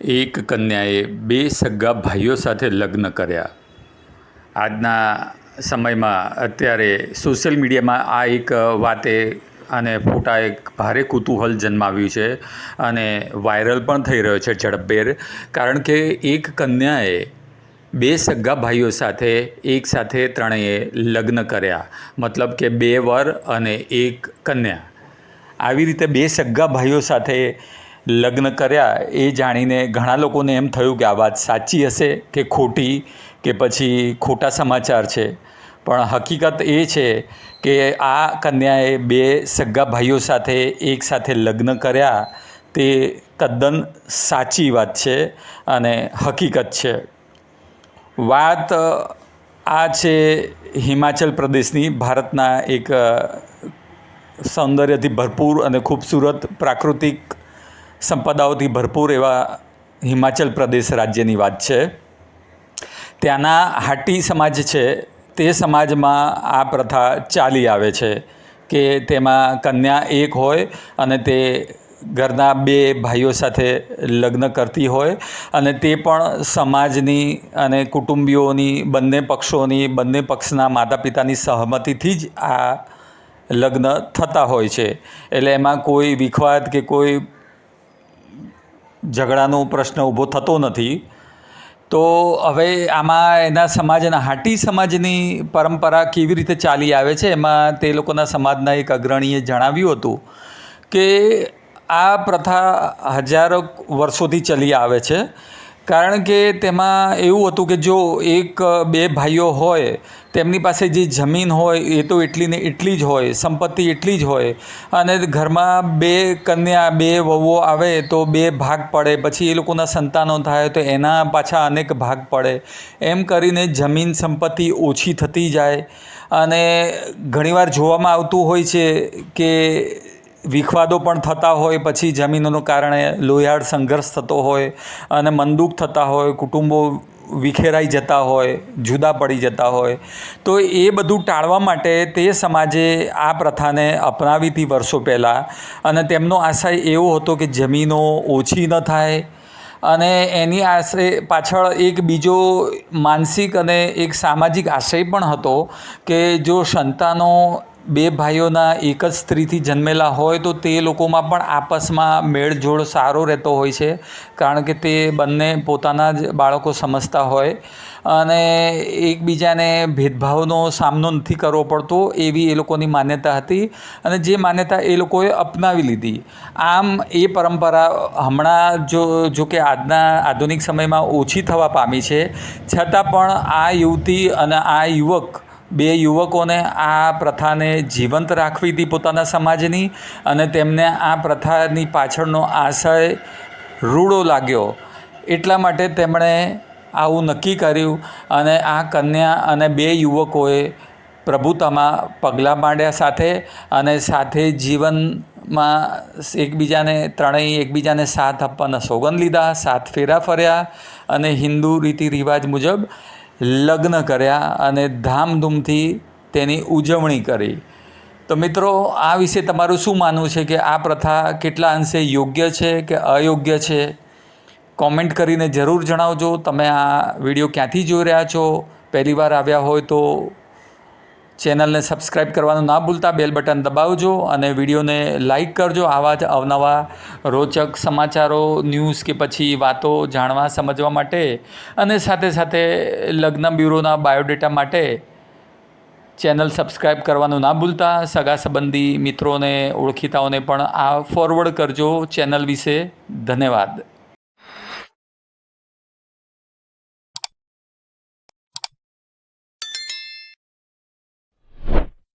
એક કન્યાએ બે સગા ભાઈઓ સાથે લગ્ન કર્યા. આજના સમયમાં અત્યારે સોશિયલ મીડિયામાં આ એક વાતે અને ફોટા એક ભારે કુતૂહલ જન્માવ્યું છે અને વાયરલ પણ થઈ રહ્યો છે ઝડપભેર. કારણ કે એક કન્યાએ બે સગા ભાઈઓ સાથે એક સાથે ત્રણેય લગ્ન કર્યા. મતલબ કે બે વર અને એક કન્યા. આવી રીતે બે સગા ભાઈઓ સાથે લગ્ન કર્યા એ જાણીને ઘણા લોકોને એમ થયું કે આ વાત સાચી હશે કે ખોટી કે પછી ખોટા સમાચાર છે. પણ હકીકત એ છે કે આ કન્યાએ બે સગા ભાઈઓ સાથે એક સાથે લગ્ન કર્યા તે તદ્દન સાચી વાત છે અને હકીકત છે. વાત આ છે હિમાચલ પ્રદેશની, ભારતના એક સૌંદર્યથી ભરપૂર અને ખૂબસૂરત પ્રાકૃતિક સંપદાઓથી ભરપૂર એવા હિમાચલ પ્રદેશ રાજ્યની વાત છે. ત્યાંના હાટી સમાજ છે, તે સમાજમાં આ પ્રથા ચાલી આવે છે કે તેમાં કન્યા એક હોય અને તે ઘરના બે ભાઈઓ સાથે લગ્ન કરતી હોય અને તે પણ સમાજની અને કુટુંબીઓની, બંને પક્ષોની, બંને પક્ષના માતા પિતાની સહમતિથી જ આ લગ્ન થતા હોય છે. એટલે એમાં કોઈ વિખવાદ કે કોઈ ઝઘડાનો પ્રશ્ન ઊભો થતો નથી. તો હવે આમાં એના સમાજના, હાટી સમાજની પરંપરા કેવી રીતે ચાલી આવે છે, એમાં તે લોકોના સમાજના એક અગ્રણીએ જણાવ્યું હતું કે આ પ્રથા હજારો વર્ષોથી ચલી આવે છે. કારણ કે તેમાં એવું હતું કે જો એક, બે ભાઈઓ હોય તેમની પાસે જે જમીન હોય એ તો એટલી ને એટલી જ હોય, સંપત્તિ એટલી જ હોય અને ઘરમાં બે કન્યા, બે વહુઓ આવે તો બે ભાગ પડે, પછી એ લોકોના સંતાનો થાય તો એના પાછા અનેક ભાગ પડે. એમ કરીને જમીન સંપત્તિ ઓછી થતી જાય અને ઘણીવાર જોવામાં આવતું હોય છે કે વિખવાદો પણ થતા હોય, પછી જમીનોનું કારણે લોહિયાળ સંઘર્ષ થતો હોય અને મંદુક થતા હોય, કુટુંબો વિખેરાઈ જતા હોય, જુદા પડી જતા હોય. તો એ બધું ટાળવા માટે તે સમાજે આ પ્રથાને અપનાવી હતી વર્ષો પહેલાં. અને તેમનો આશય એવો હતો કે જમીનો ઓછી ન થાય. અને એની આશરે પાછળ એક બીજો માનસિક અને એક સામાજિક આશય પણ હતો કે જો સંતાનો બે ભાઈઓના એક જ સ્ત્રીથી જન્મેલા હોય તો તે લોકોમાં પણ આપસમાં મેળજોળ સારો રહેતો હોય છે. કારણ કે તે બંને પોતાના જ બાળકો સમજતા હોય અને એકબીજાને ભેદભાવનો સામનો નથી કરવો પડતો એવી એ લોકોની માન્યતા હતી અને જે માન્યતા એ લોકોએ અપનાવી લીધી. આમ એ પરંપરા હમણાં જો જો કે આજના આધુનિક સમયમાં ઓછી થવા પામી છે. છતાં પણ આ યુવતી અને આ યુવક બે યુવકોને આ પ્રથાને જીવંત રાખવી હતી પોતાના સમાજની અને તેમને આ પ્રથાની પાછળનો આશય રૂડો લાગ્યો. એટલા માટે તેમણે આવું નક્કી કર્યું અને આ કન્યા અને બે યુવકોએ પ્રભુતામાં પગલાં માંડ્યા સાથે અને સાથે જીવનમાં એકબીજાને ત્રણેય એકબીજાને સાથ આપવાના સોગંદ લીધા સાત ફેરા ફર્યા અને હિન્દુ રીતિ રિવાજ મુજબ લગ્ન કર્યા અને ધામધૂમથી તેની ઉજવણી કરી. તો મિત્રો, આ વિશે તમારું શું માનવું છે કે આ પ્રથા કેટલા અંશે યોગ્ય છે કે અયોગ્ય છે? કોમેન્ટ કરીને જરૂર જણાવજો. તમે આ વીડિયો ક્યાંથી જોઈ રહ્યા છો? પહેલી વાર આવ્યા હોય તો ચેનલને સબસ્ક્રાઈબ કરવાનું ના ભૂલતા, બેલ બટન દબાવજો અને વિડીયોને લાઇક કરજો. આવા જ અવનવા રોચક સમાચારો, ન્યૂઝ કે પછી વાતો જાણવા, સમજવા માટે અને સાથે સાથે લગ્ન બ્યુરોના બાયોડેટા માટે ચેનલ સબસ્ક્રાઈબ કરવાનું ના ભૂલતા. સગા સંબંધી મિત્રોને, ઓળખીતાઓને પણ આ ફોરવર્ડ કરજો ચેનલ વિશે. ધન્યવાદ.